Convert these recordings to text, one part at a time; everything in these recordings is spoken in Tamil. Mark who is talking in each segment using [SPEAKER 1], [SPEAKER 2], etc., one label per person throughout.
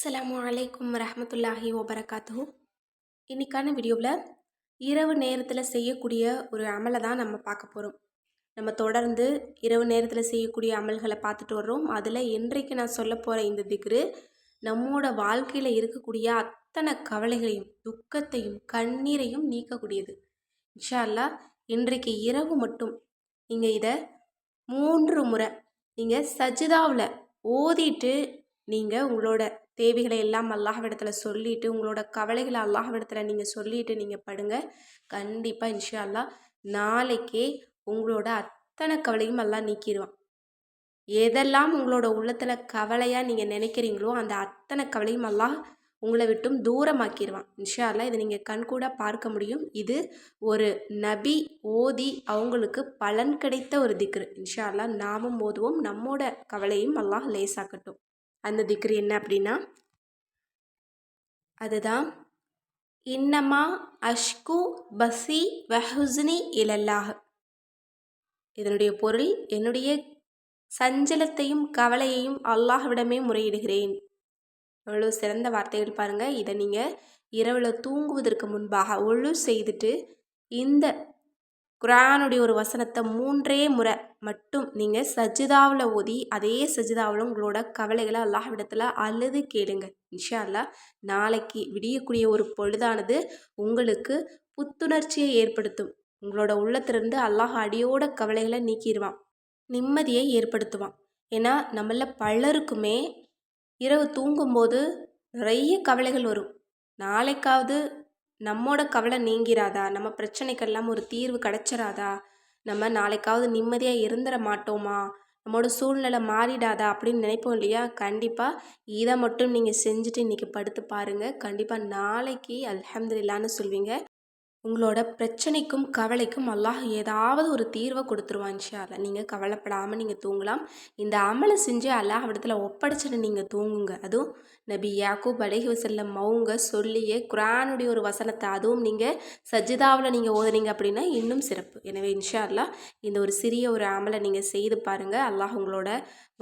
[SPEAKER 1] அஸ்லாம் அலைக்கும் ரஹமத்துல்லாஹி ஓபரகாத்து இன்றைக்கான வீடியோவில் இரவு நேரத்தில் செய்யக்கூடிய ஒரு அமலை தான் நம்ம பார்க்க போகிறோம் நம்ம தொடர்ந்து இரவு நேரத்தில் செய்யக்கூடிய அமல்களை பார்த்துட்டு வர்றோம். அதில் இன்றைக்கு நான் சொல்ல போகிற இந்த திக்ரு நம்மோட வாழ்க்கையில் இருக்கக்கூடிய அத்தனை கவலைகளையும் துக்கத்தையும் கண்ணீரையும் நீக்கக்கூடியது. இன்ஷா அல்லாஹ் இன்றைக்கு இரவு மட்டும் நீங்கள் இதை மூன்று முறை நீங்கள் சஜிதாவில் ஓதிட்டு நீங்கள் உங்களோட தேவைகளை எல்லாம் அல்லாஹ்விடத்தில் சொல்லிவிட்டு உங்களோட கவலைகளை அல்லாஹ்விடத்தில் நீங்கள் சொல்லிவிட்டு நீங்கள் படுங்க. கண்டிப்பாக இன்ஷா அல்லாஹ் நாளைக்கே உங்களோட அத்தனை கவலையும் எல்லாம் நீக்கிடுவான் எதெல்லாம் உங்களோட உள்ளத்தில் கவலையாக நீங்கள் நினைக்கிறீங்களோ அந்த அத்தனை கவலையும் எல்லாம் உங்களை விட்டும் தூரமாக்கிடுவான் இன்ஷா அல்லா இதை நீங்கள் கண்கூட பார்க்க முடியும். இது ஒரு நபி ஓதி அவங்களுக்கு பலன் கிடைத்த ஒரு திக்ரு. இன்ஷா அல்லா நாமும் ஓதுவோம். நம்மோட கவலையும் அல்லாஹ் லேசாக்கட்டும். அந்த திக்ரு என்ன அப்படின்னா அதுதான் இன்னமா அஷ்கு பசி வஹுஸ்னி இலல்லாஹ். இதனுடைய பொருள் என்னுடைய சஞ்சலத்தையும் கவலையையும் அல்லாஹ்விடமே முறையிடுகிறேன். எவ்வளோ சிறந்த வார்த்தைகள் பாருங்கள் இதை நீங்கள் இரவில் தூங்குவதற்கு முன்பாக ஒழு செய்துட்டு இந்த குரானுடைய ஒரு வசனத்தை மூன்றே முறை மட்டும் நீங்கள் சஜிதாவில் ஓதி அதே சஜிதாவில் உங்களோட கவலைகளை அல்லாஹ்விடத்தில் அழுது கேளுங்க. இன்ஷா அல்லா நாளைக்கு விடியக்கூடிய ஒரு பொழுதானது உங்களுக்கு புத்துணர்ச்சியை ஏற்படுத்தும். உங்களோட உள்ளத்திலிருந்து அல்லாஹ் அடியோட கவலைகளை நீக்கிடுவான் நிம்மதியை ஏற்படுத்துவான். ஏன்னா நம்மள பலருக்குமே இரவு தூங்கும்போது நிறைய கவலைகள் வரும். நாளைக்காவது நம்மோட கவலை நீங்கிறாதா? நம்ம பிரச்சனைக்கெல்லாம் ஒரு தீர்வு கிடச்சிராதா? நம்ம நாளைக்காவது நிம்மதியாக இருந்துட மாட்டோமா? நம்மளோட சூழ்நிலை மாறிடாதா? அப்படின்னு நினைப்போம் இல்லையா? கண்டிப்பாக இதை மட்டும் நீங்கள் செஞ்சுட்டு இன்றைக்கி படுத்து பாருங்கள் கண்டிப்பாக நாளைக்கு அல்ஹம்துலில்லான்னு சொல்வீங்க. உங்களோட பிரச்சனைக்கும் கவலைக்கும் அல்லாஹ் ஏதாவது ஒரு தீர்வை கொடுத்துருவான் இன்ஷால்ல நீங்கள் கவலைப்படாமல் நீங்கள் தூங்கலாம். இந்த அமலை செஞ்சு அல்லாஹ் இடத்துல ஒப்படைச்சிட்டு நீங்கள் தூங்குங்க. அதுவும் நபி யாக்கூப் அலைஹி வசல்லம் மவுங்க சொல்லியே குரானுடைய ஒரு வசனத்தை அதுவும் நீங்கள் சஜிதாவில் நீங்கள் ஓதுனீங்க அப்படின்னா இன்னும் சிறப்பு. எனவே இன்ஷா இந்த ஒரு சிறிய ஒரு அமலை நீங்கள் செய்து பாருங்கள் அல்லாஹ் உங்களோட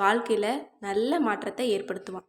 [SPEAKER 1] வாழ்க்கையில் நல்ல மாற்றத்தை ஏற்படுத்துவான்.